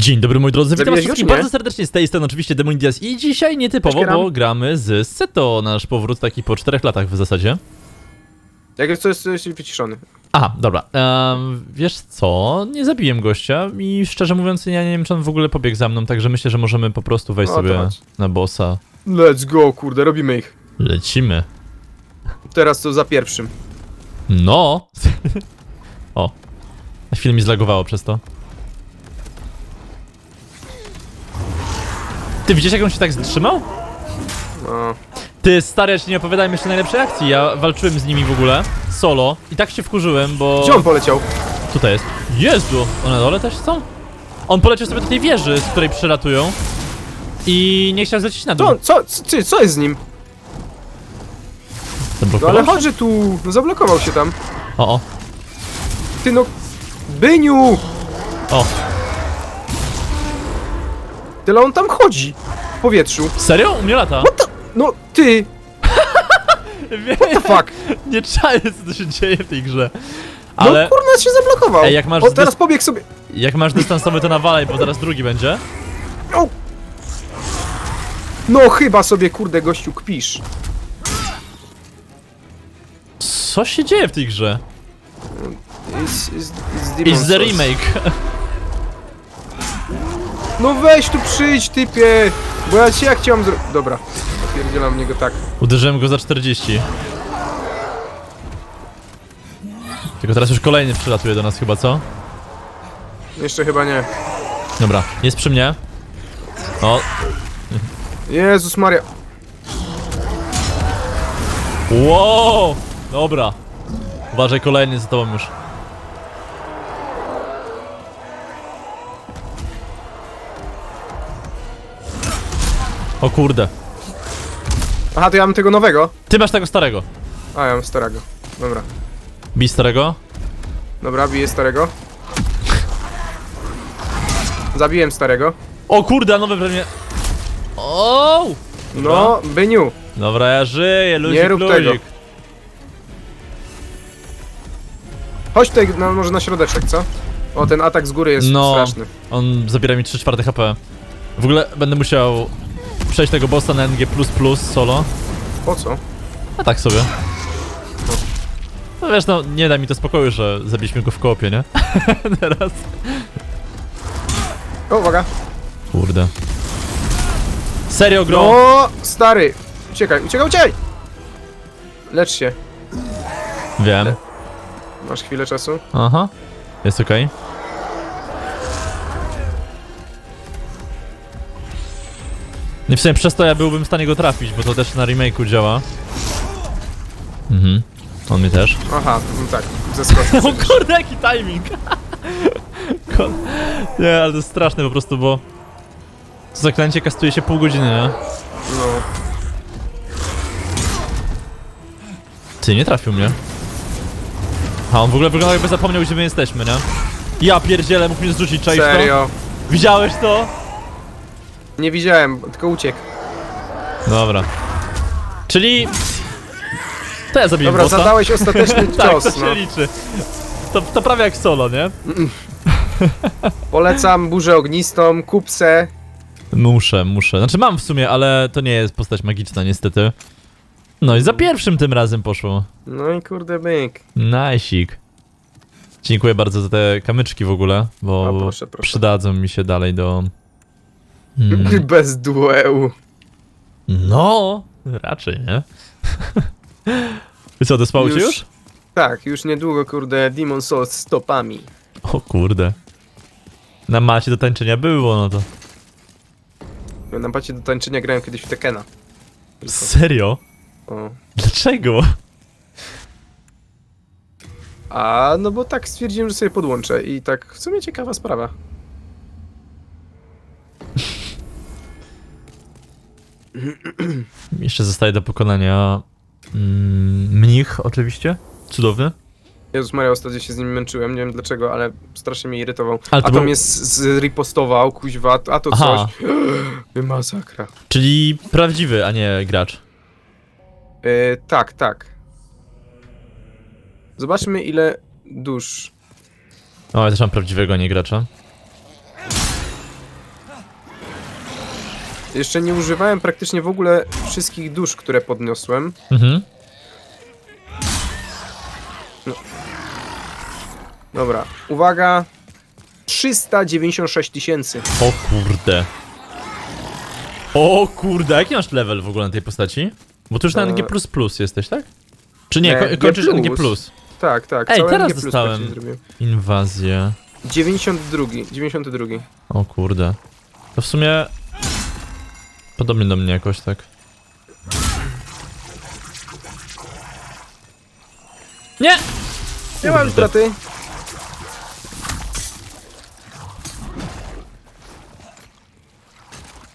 Dzień dobry moi drodzy, witam was wszystkich bardzo serdecznie z tej strony oczywiście Demonidias i dzisiaj nietypowo, bo gramy z Seto, nasz powrót taki po czterech latach w zasadzie. Jak jest, to jest, jest wyciszony. Aha, dobra, Em, wiesz co, nie zabiłem gościa i szczerze mówiąc ja nie wiem czy on w ogóle pobiegł za mną, także myślę, że możemy po prostu wejść No to sobie chodź. na bossa. Let's go, kurde, robimy ich. Lecimy. Teraz to za pierwszym. No! o, na chwilę mi zlagowało przez to. Ty widzisz jak on się tak zatrzymał? No. Ty, stary, ja ci nie opowiadałem jeszcze najlepszej akcji. Ja walczyłem z nimi w ogóle, solo, i tak się wkurzyłem, bo... Gdzie on poleciał? Tutaj jest. Jezu! One na dole też są? On poleciał sobie do tej wieży, z której przylatują. I nie chciał zlecieć na Co, dół. on- co, co, co jest z nim? No Zablokował ale się? że tu, no zablokował się tam. O, o, Ty no, Byniu! o. Tyle on tam chodzi. W powietrzu. Serio? U mnie lata. No, ty, Wie- the fuck. nie czaję, co to się dzieje w tej grze. No Ale kurna, się zablokował. Ej, jak masz O, teraz pobiegł sobie. jak masz dystansowy, to nawalaj, bo zaraz drugi będzie. O! No chyba sobie, kurde, gościu, kpisz. Co się dzieje w tej grze? It's, it's, it's Demon It's the remake. No weź tu przyjdź, typie! Bo ja cię jak chciałem zrobić... Dobra, napierdzielam w niego tak. Uderzyłem go za 40. Tylko teraz już kolejny przylatuje do nas chyba, co? Jeszcze chyba nie. Dobra, jest przy mnie. O, Jezus Maria. wow! Dobra. Uważaj, kolejny za tobą już. O kurde. Aha, to ja mam tego nowego. Ty masz tego starego. A, ja mam starego. Dobra. Bij starego. Dobra, biję starego. Zabiłem starego. O kurde, nowe pewnie. O! No, Byniu. Dobra, ja żyję, luzik, Nie rób luzik. tego. Chodź tutaj, no, może na środeczek, co? O, ten atak z góry jest No. straszny. On zabiera mi 3 czwarte HP. W ogóle będę musiał przejść tego bossa na NG++ solo. Po co? A tak sobie. No wiesz, no nie da mi to spokoju, że zabiliśmy go w koopie, nie? Teraz. O, uwaga. Kurde. Serio, gro? No, stary. Uciekaj, uciekaj, uciekaj! Lecz się. Wiem. Masz chwilę czasu? Aha. Jest okej. Nie w sumie przez to ja byłbym w stanie go trafić, bo to też na remake'u działa. Mhm. On mnie też. Aha, no tak, zeskoczył. O kurde, jaki timing! Ko- Nie, ale to jest straszne po prostu, bo... To zaklęcie kastuje się pół godziny, nie? No. Ty, nie trafił mnie. A on w ogóle wygląda jakby zapomniał, gdzie my jesteśmy, nie? Ja pierdzielę, mógł mnie zrzucić, czaisz to? Serio. Widziałeś to? Nie widziałem, tylko uciekł. Dobra. Czyli... To ja zabiję Dobra, bossa. zadałeś ostateczny Tak, cios, to się no. liczy. To, to prawie jak solo, nie? Polecam burzę ognistą, kupsę. Muszę, muszę. Znaczy mam w sumie, ale to nie jest postać magiczna niestety. No i za pierwszym tym razem poszło. No i kurde byk. Najsik. Dziękuję bardzo za te kamyczki w ogóle, bo O, proszę, proszę. przydadzą mi się dalej do... Mm, Bez duełu. no, raczej, nie? I co, dospało cię Już. już? Tak, już niedługo kurde Demon Souls stopami. O kurde. Na macie do tańczenia było, no to... Na pacie do tańczenia grałem kiedyś w Tekena. Serio? O. Dlaczego? A no bo tak stwierdziłem, że sobie podłączę i tak w sumie ciekawa sprawa. Jeszcze zostaje do pokonania... Mm, mnich oczywiście. Cudowny. Jezus Maria, ostatnio się z nim męczyłem, nie wiem dlaczego, ale strasznie mnie irytował. Ale to a to był- mnie z- zripostował, kuźwa, a to Aha. coś. Masakra. Czyli prawdziwy, a nie gracz. E, tak, tak. Zobaczmy ile dusz. O, ja też mam prawdziwego, a nie gracza. Jeszcze nie używałem praktycznie w ogóle wszystkich dusz, które podniosłem. Mhm. Dobra, uwaga. 396 tysięcy. O kurde. O kurde, jaki masz level w ogóle na tej postaci? Bo tu już na E, NG++ jesteś, tak? Czy nie, nie, ko G+. kończysz NG+. Tak, tak. Ej, całe teraz NG plus dostałem. praktycznie zrobiłem. Inwazja. 92, 92. O kurde. To w sumie... Podobnie do mnie jakoś tak. Nie! Nie mam Kurde. straty.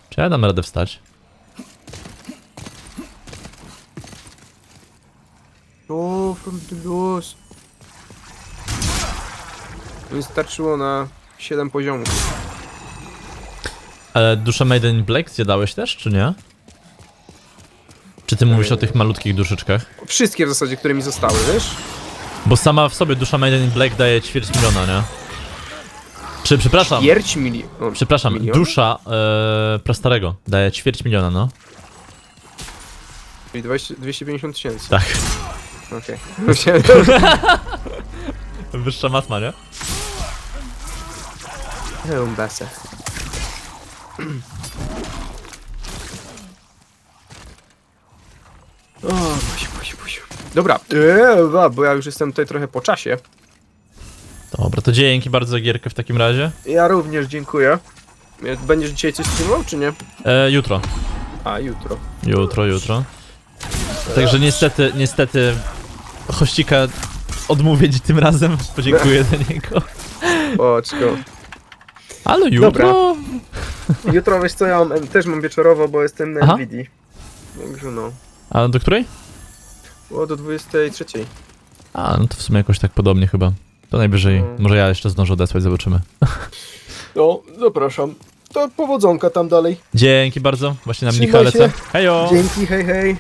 Czy ja dam radę wstać? O, from the lost. Mi starczyło na 7 poziomów. Ale duszę Maiden in Black zjadałeś też, czy nie? Czy ty mówisz o tych malutkich duszyczkach? Wszystkie w zasadzie, które mi zostały, wiesz? Bo sama w sobie dusza Maiden in Black daje ćwierć miliona, nie? Czy, przepraszam, Ćwierć mili... O, przepraszam, milion? dusza e, prastarego daje ćwierć miliona, no. Czyli 20, 250 tysięcy. Tak. Okej. Myślałem, Wyższa matma, nie? Herumbasa. O, busiu, busiu, busiu. Dobra, eee, bo ja już jestem tutaj trochę po czasie. Dobra, to dzięki bardzo za gierkę w takim razie. Ja również dziękuję. Będziesz dzisiaj coś streamował, czy nie? E, jutro. A, jutro. Jutro, jutro. Także niestety, niestety hościka odmówię ci tym razem. Podziękuję za niego. Oczko. Ale jutro... Dobra. Jutro, wiesz co, ja mam, też mam wieczorowo, bo jestem na Aha. NVIDIA. Także no. A do której? O, do 23. A, no to w sumie jakoś tak podobnie chyba. To najwyżej, No. może ja jeszcze zdążę odesłać, zobaczymy. No, zapraszam. To powodzonka tam dalej. Dzięki bardzo, właśnie na Trzymaj mnicha lecę. się. Hejo! Dzięki, hej, hej.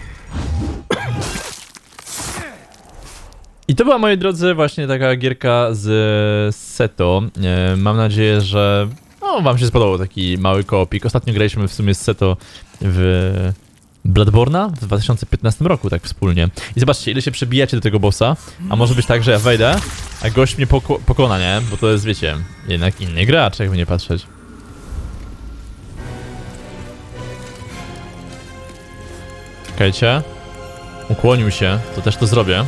I to była, moi drodzy, właśnie taka gierka z Seto. E, Mam nadzieję, że no, wam się spodobał taki mały koopik. Ostatnio graliśmy w sumie z Seto w Bloodborne'a w 2015 roku, tak wspólnie. I zobaczcie, ile się przebijacie do tego bossa, a może być tak, że ja wejdę, a gość mnie poko pokona, nie? Bo to jest, wiecie, jednak inny gracz, jakby nie patrzeć. Czekajcie. Ukłonił się, to też to zrobię.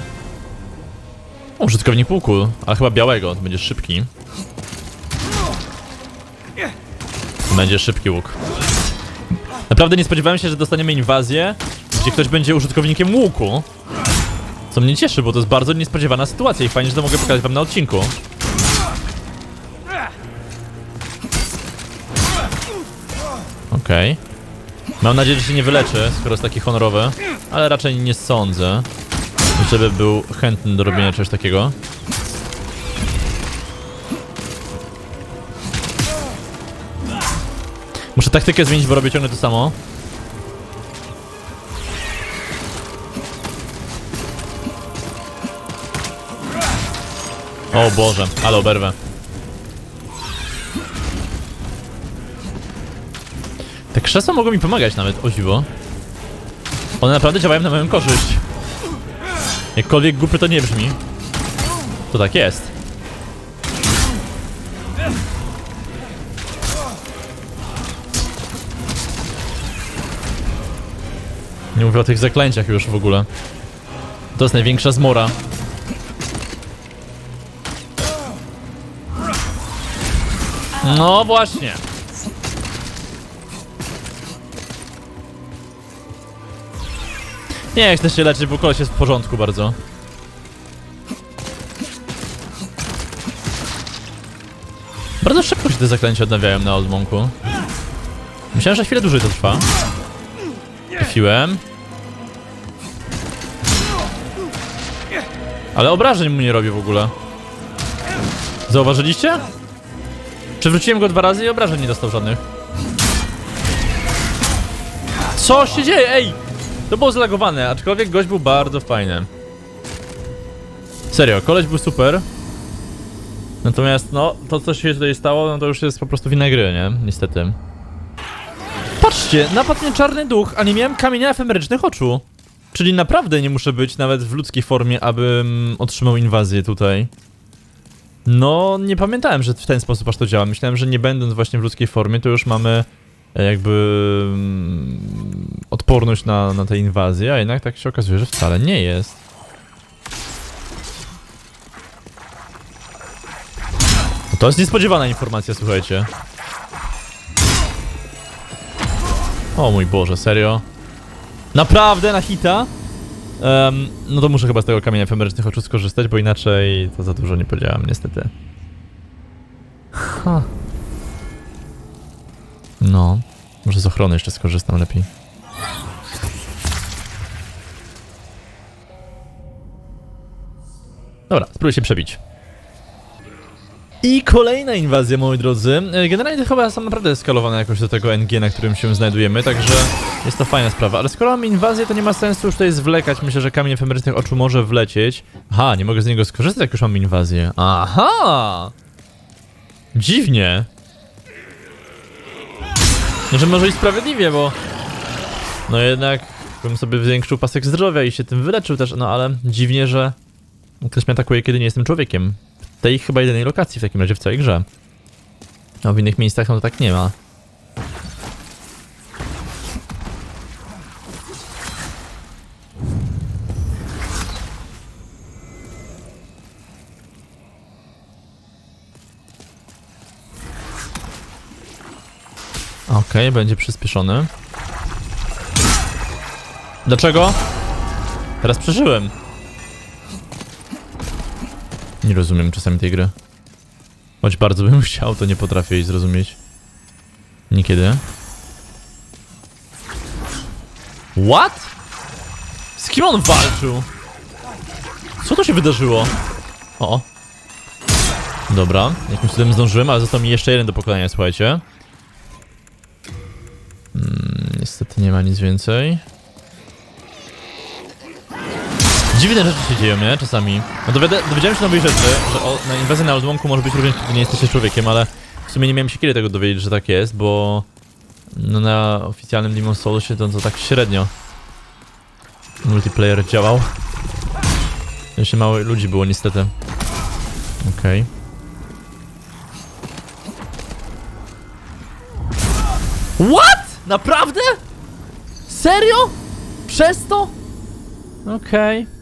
Użytkownik łuku, ale chyba białego, to będzie szybki. Będzie szybki łuk. Naprawdę nie spodziewałem się, że dostaniemy inwazję, gdzie ktoś będzie użytkownikiem łuku. Co mnie cieszy, bo to jest bardzo niespodziewana sytuacja i fajnie, że to mogę pokazać wam na odcinku. Okej. Mam nadzieję, że się nie wyleczy, skoro jest taki honorowy, ale raczej nie sądzę żeby był chętny do robienia czegoś takiego. Taktykę zmienić, bo robię ciągle to samo. O Boże, ale oberwę. Te krzesła mogą mi pomagać nawet, o dziwo. One naprawdę działają na moją korzyść. Jakkolwiek głupio to nie brzmi, to tak jest. Nie mówię o tych zaklęciach już w ogóle. To jest największa zmora. No właśnie. Nie chcę się leczyć, bo koleś jest w porządku bardzo. Bardzo szybko się te zaklęcia odnawiają na odłamku. Myślałem, że chwilę dłużej to trwa. Trafiłem. Ale obrażeń mu nie robię w ogóle. Zauważyliście? Przewróciłem go dwa razy i obrażeń nie dostał żadnych. Co się dzieje? Ej! To było zlagowane, aczkolwiek gość był bardzo fajny. Serio, koleś był super. Natomiast no, to co się tutaj stało, no to już jest po prostu wina gry, nie? Niestety. Patrzcie, napadł mnie czarny duch, a nie miałem kamienia efemerycznych oczu. Czyli naprawdę nie muszę być nawet w ludzkiej formie, abym otrzymał inwazję tutaj. No, nie pamiętałem, że w ten sposób aż to działa. Myślałem, że nie będąc właśnie w ludzkiej formie, to już mamy e, jakby mm, odporność na, na tę inwazję, a jednak tak się okazuje, że wcale nie jest. To jest niespodziewana informacja, słuchajcie. O mój Boże, serio? Naprawdę na hita? Em, no to muszę chyba z tego kamienia efemerycznych oczu skorzystać, bo inaczej to za dużo nie podziałam, niestety. Ha. No, może z ochrony jeszcze skorzystam lepiej. Dobra, spróbuję się przebić. I kolejna inwazja, moi drodzy. E, Generalnie to chyba są naprawdę skalowane jakoś do tego NG, na którym się znajdujemy, także jest to fajna sprawa. Ale skoro mamy inwazję, to nie ma sensu już tutaj zwlekać. Myślę, że kamień efemerycznych oczu może wlecieć. Aha, nie mogę z niego skorzystać, jak już mamy inwazję. Aha! Dziwnie. No, że może i sprawiedliwie, bo... No jednak bym sobie zwiększył pasek zdrowia i się tym wyleczył też, no ale dziwnie, że ktoś mnie atakuje, kiedy nie jestem człowiekiem. Tej chyba jedynej lokacji w takim razie w całej grze. A w innych miejscach no to tak nie ma. Okej, będzie przyspieszony. Dlaczego? Teraz przeżyłem. Nie rozumiem czasami tej gry. Choć bardzo bym chciał, to nie potrafię jej zrozumieć. Niekiedy. What? Z kim on walczył? Co to się wydarzyło? O. Dobra, jakimś cudem zdążyłem, ale został mi jeszcze jeden do pokonania, słuchajcie. Mm, niestety nie ma nic więcej. Dziwne rzeczy się dzieją, nie? Czasami. No dowiedziałem się nowej rzeczy, że o, na inwazję na odłamku może być również, kiedy nie jesteście człowiekiem, ale w sumie nie miałem się kiedy tego dowiedzieć, że tak jest, bo no na oficjalnym Demon Soulsie to, to tak średnio multiplayer działał. Jeszcze mało ludzi było niestety. Okej. What? Naprawdę? Serio? Przez to? Okej.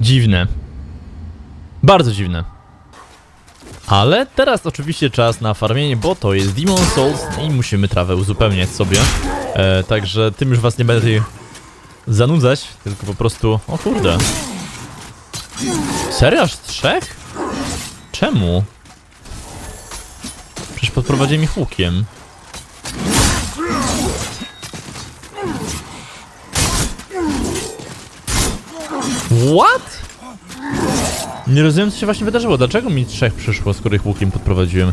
Dziwne. Bardzo dziwne. Ale teraz oczywiście czas na farmienie, bo to jest Demon Souls i musimy trawę uzupełniać sobie. E, także tym już was nie będę zanudzać, tylko po prostu... O kurde. Serio? Aż trzech? Czemu? Przecież podprowadziłem ich łukiem. What? Nie rozumiem, co się właśnie wydarzyło. Dlaczego mi trzech przyszło, skoro ich łukiem podprowadziłem?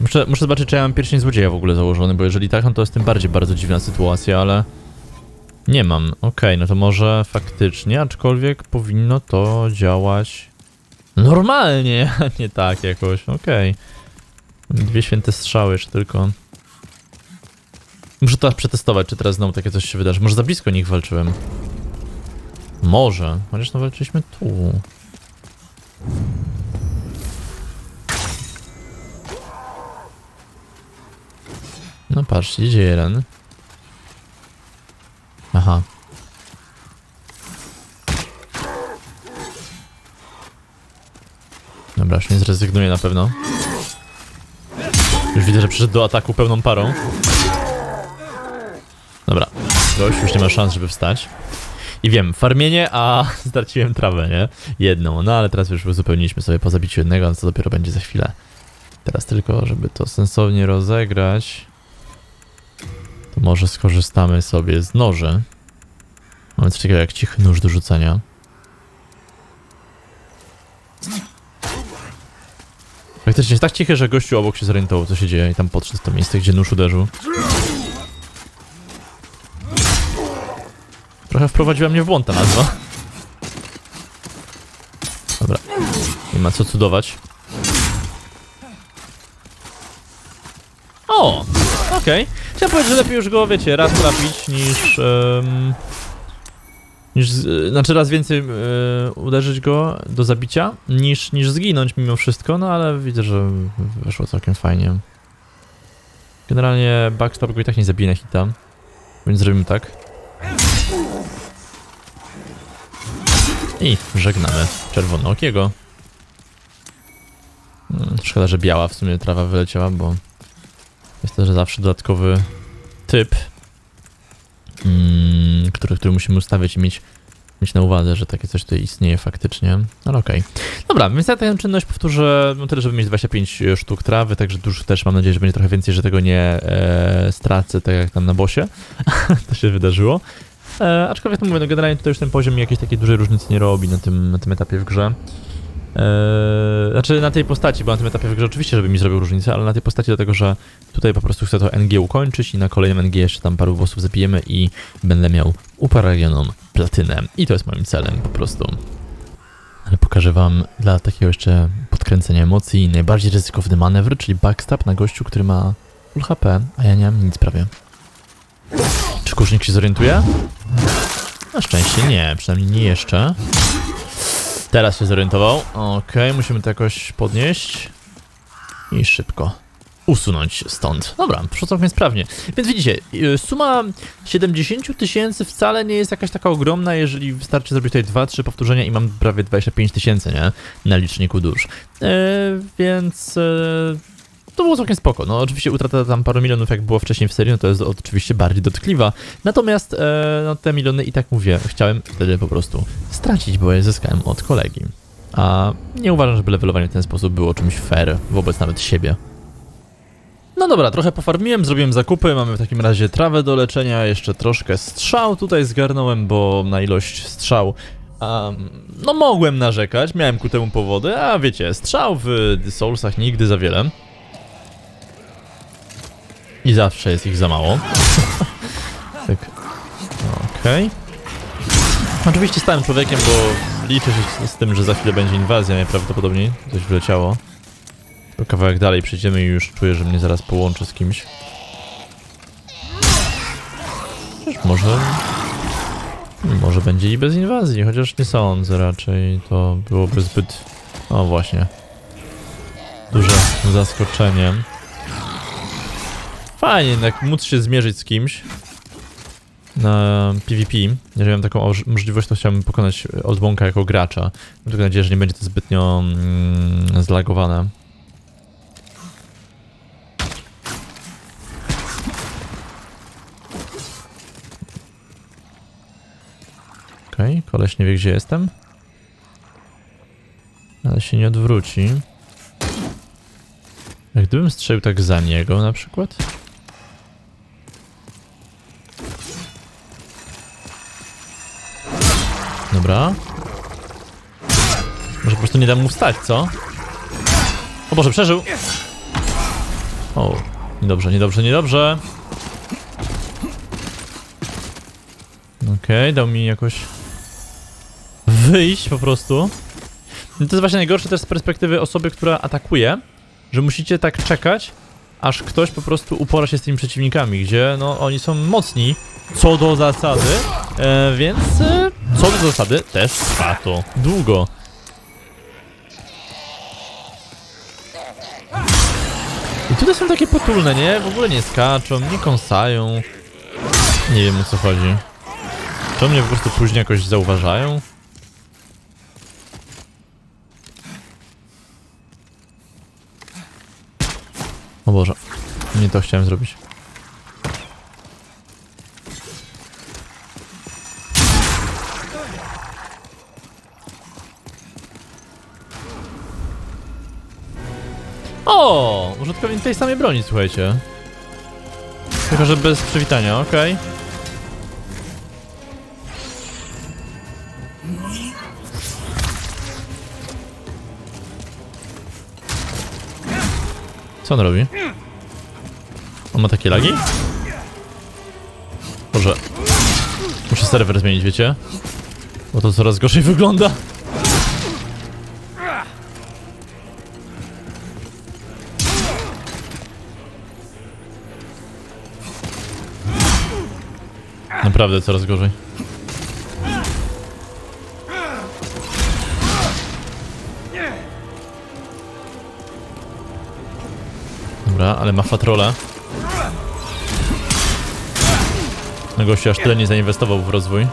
Muszę, muszę zobaczyć, czy ja mam pierścień złodzieja w ogóle założony, bo jeżeli tak, no to jest tym bardziej bardzo dziwna sytuacja, ale... Nie mam. Okej, no to może faktycznie, aczkolwiek powinno to działać... Normalnie, a nie tak jakoś. Okej. Dwie święte strzały jeszcze tylko. Muszę to przetestować, czy teraz znowu takie coś się wydarzy. Może za blisko nich walczyłem. Może, chociaż no walczyliśmy tu. No patrz, idzie jeden. Aha. Dobra, już nie zrezygnuję na pewno. Już widzę, że przyszedł do ataku pełną parą. Dobra, gość już nie ma szans, żeby wstać. I wiem, farmienie, a straciłem trawę, nie? Jedną, no ale teraz już uzupełniliśmy sobie po zabiciu jednego, co dopiero będzie za chwilę. Teraz tylko, żeby to sensownie rozegrać, to może skorzystamy sobie z noży. Mamy coś takiego jak cichy nóż do rzucania. Faktycznie jest tak cichy, że gościu obok się zorientował, co się dzieje i tam podszedł to miejsce, gdzie nóż uderzył. Trochę wprowadziła mnie w błąd ta nazwa. Dobra. Nie ma co cudować. O! Okej. Chciałem powiedzieć, że lepiej już go, wiecie, raz trafić niż... em, niż znaczy raz więcej uderzyć go do zabicia, niż, niż zginąć mimo wszystko, no ale widzę, że wyszło całkiem fajnie. Generalnie backstop go i tak nie zabije na hita, więc zrobimy tak. I żegnamy czerwonookiego. Mm, Szkoda, że biała w sumie trawa wyleciała, bo jest to że zawsze dodatkowy typ, mm, który, który musimy ustawiać i mieć, mieć na uwadze, że takie coś tutaj istnieje faktycznie. Ale okej. Dobra, więc ja tę czynność powtórzę, no tyle, żeby mieć 25 sztuk trawy, także dużo też mam nadzieję, że będzie trochę więcej, że tego nie e, stracę, tak jak tam na bosie. to się wydarzyło. E, aczkolwiek to mówię, no generalnie tutaj już ten poziom jakiejś takiej dużej różnicy nie robi na tym, na tym etapie w grze. Eee, znaczy na tej postaci, bo na tym etapie w grze oczywiście, żeby mi zrobił różnicę, ale na tej postaci dlatego, że tutaj po prostu chcę to NG ukończyć i na kolejnym NG jeszcze tam paru bossów zabijemy i będę miał upragnioną platynę. I to jest moim celem po prostu. Ale pokażę wam dla takiego jeszcze podkręcenia emocji najbardziej ryzykowny manewr, czyli backstab na gościu, który ma full HP, a ja nie mam nic prawie. Czy kurznik się zorientuje? Na szczęście nie, przynajmniej nie jeszcze. Teraz się zorientował. Okej, musimy to jakoś podnieść. I szybko usunąć stąd. Dobra, poszło całkiem sprawnie. Więc widzicie, y, suma 70 tysięcy wcale nie jest jakaś taka ogromna, jeżeli wystarczy zrobić tutaj 2-3 powtórzenia i mam prawie 25 tysięcy, nie? Na liczniku dusz. E, więc... E, to było całkiem spoko. No oczywiście utrata tam paru milionów, jak było wcześniej w serii, no to jest oczywiście bardziej dotkliwa. Natomiast e, no, te miliony i tak mówię, chciałem wtedy po prostu stracić, bo je zyskałem od kolegi. A nie uważam, żeby levelowanie w ten sposób było czymś fair wobec nawet siebie. No dobra, trochę pofarmiłem, zrobiłem zakupy, mamy w takim razie trawę do leczenia, jeszcze troszkę strzał tutaj zgarnąłem, bo na ilość strzał um, no mogłem narzekać, miałem ku temu powody, a wiecie, strzał w Soulsach nigdy za wiele. I zawsze jest ich za mało. tak. Okej. Oczywiście stałem człowiekiem, bo liczę się z tym, że za chwilę będzie inwazja najprawdopodobniej. Coś wleciało. To kawałek dalej przejdziemy i już czuję, że mnie zaraz połączy z kimś. Chociaż może... Może będzie i bez inwazji, chociaż nie sądzę raczej. To byłoby zbyt... O właśnie. Duże zaskoczenie. Fajnie jednak móc się zmierzyć z kimś na PvP. Jeżeli mam taką oż- możliwość, to chciałbym pokonać Oldbonka jako gracza. Mam tylko nadzieję, że nie będzie to zbytnio mm, zlagowane. Okej, okay, koleś nie wie gdzie jestem. Ale się nie odwróci. Jak gdybym strzelił tak za niego na przykład? Dobra. Może po prostu nie dam mu wstać, co? O Boże, przeżył! O, niedobrze, niedobrze, niedobrze. Okej, dał mi jakoś wyjść po prostu. No to jest właśnie najgorsze też z perspektywy osoby, która atakuje, że musicie tak czekać, aż ktoś po prostu upora się z tymi przeciwnikami, gdzie no oni są mocni co do zasady, e, więc e, co do zasady też trwa to długo. I tutaj są takie potulne, nie? W ogóle nie skaczą, nie kąsają. Nie wiem o co chodzi. Czy mnie po prostu później jakoś zauważają? O Boże, nie to chciałem zrobić. O! Użytkownik tej samej broni, słuchajcie. Tylko, że bez przywitania, okej. Co on robi? On ma takie lagi? Może... Muszę serwer zmienić, wiecie? Bo to coraz gorzej wygląda. Naprawdę coraz gorzej. Dobra, ale ma fatrolę. No gościu aż tyle nie zainwestował w rozwój.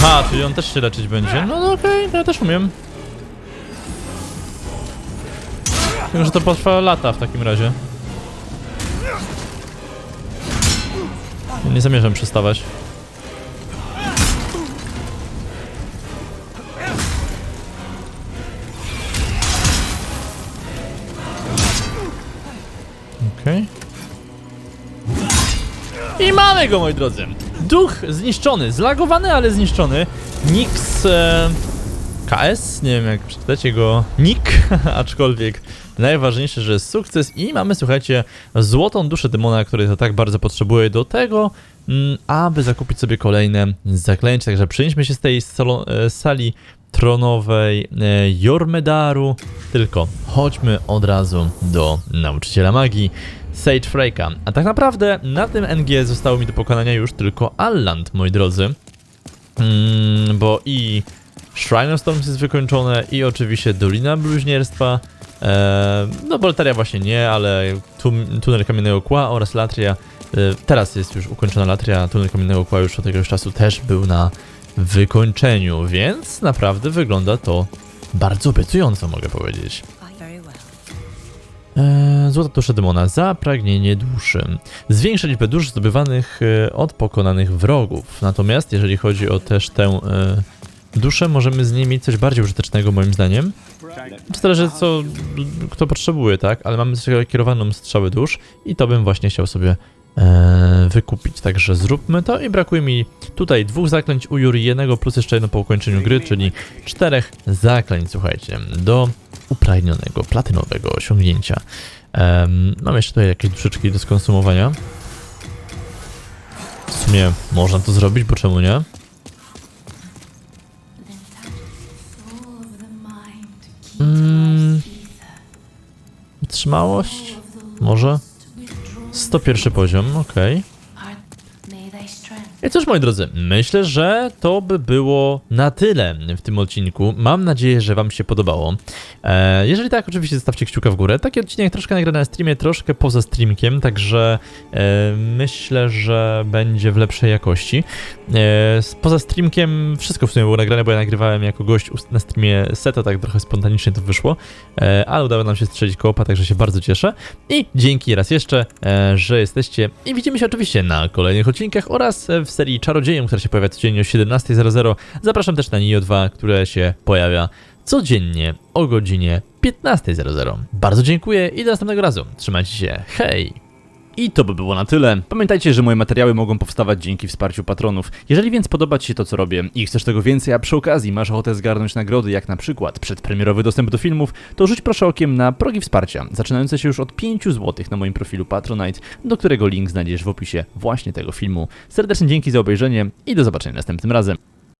Ha, czyli on też się leczyć będzie. No, no okej, to ja też umiem. Że to potrwa lata w takim razie. Nie zamierzam przestawać. Okej. I mamy go, moi drodzy. Duch zniszczony, zlagowany, ale zniszczony. Nix e, KS, nie wiem jak przeczytać jego nick, aczkolwiek najważniejsze, że jest sukces i mamy, słuchajcie, złotą duszę demona, której to tak bardzo potrzebuje do tego, mm, aby zakupić sobie kolejne zaklęcie. Także przenieśmy się z tej e, sali tronowej e, Jormedaru, tylko chodźmy od razu do nauczyciela magii. Sage Freyka. A tak naprawdę na tym NG zostało mi do pokonania już tylko Alland, moi drodzy. Mm, bo i Shrine of Storms jest wykończone i oczywiście Dolina Bluźnierstwa. E, no Boltaria właśnie nie, ale tum, Tunel Kamiennego Kła oraz Latria. E, teraz jest już ukończona Latria, Tunel Kamiennego Kła już od jakiegoś czasu też był na wykończeniu, więc naprawdę wygląda to bardzo obiecująco, mogę powiedzieć. Eee, Złota dusza demona. Zapragnienie duszy. Zwiększa liczbę dusz zdobywanych e, od pokonanych wrogów. Natomiast jeżeli chodzi o też tę e, duszę, możemy z niej mieć coś bardziej użytecznego moim zdaniem. Zależy co kto potrzebuje, tak? Ale mamy kierowaną strzałę dusz i to bym właśnie chciał sobie e, wykupić. Także zróbmy to i brakuje mi tutaj dwóch zaklęć u Yuri, jednego plus jeszcze jedno po ukończeniu gry, czyli czterech zaklęć, słuchajcie, do upragnionego, platynowego osiągnięcia. Em, mam jeszcze tutaj jakieś duszyczki do skonsumowania. W sumie można to zrobić, bo czemu nie? Mm, wytrzymałość? Może? 101 poziom, okej. Strength I cóż, moi drodzy, myślę, że to by było na tyle w tym odcinku. Mam nadzieję, że Wam się podobało. E, jeżeli tak, oczywiście zostawcie kciuka w górę. Taki odcinek troszkę nagrany na streamie, troszkę poza streamkiem, także e, myślę, że będzie w lepszej jakości. E, poza streamkiem wszystko w sumie było nagrane, bo ja nagrywałem jako gość na streamie seta, tak trochę spontanicznie to wyszło, ale udało nam się strzelić koopa, także się bardzo cieszę. I dzięki raz jeszcze, że jesteście i widzimy się oczywiście na kolejnych odcinkach oraz e, w serii Czarodziejem, która się pojawia codziennie o 17.00. Zapraszam też na NIO 2, które się pojawia codziennie o godzinie 15.00. Bardzo dziękuję i do następnego razu. Trzymajcie się, hej! I to by było na tyle. Pamiętajcie, że moje materiały mogą powstawać dzięki wsparciu patronów. Jeżeli więc podoba Ci się to, co robię i chcesz tego więcej, a przy okazji masz ochotę zgarnąć nagrody, jak na przykład przedpremierowy dostęp do filmów, to rzuć proszę okiem na progi wsparcia, zaczynające się już od 5 zł na moim profilu Patronite, do którego link znajdziesz w opisie właśnie tego filmu. Serdecznie dzięki za obejrzenie i do zobaczenia następnym razem.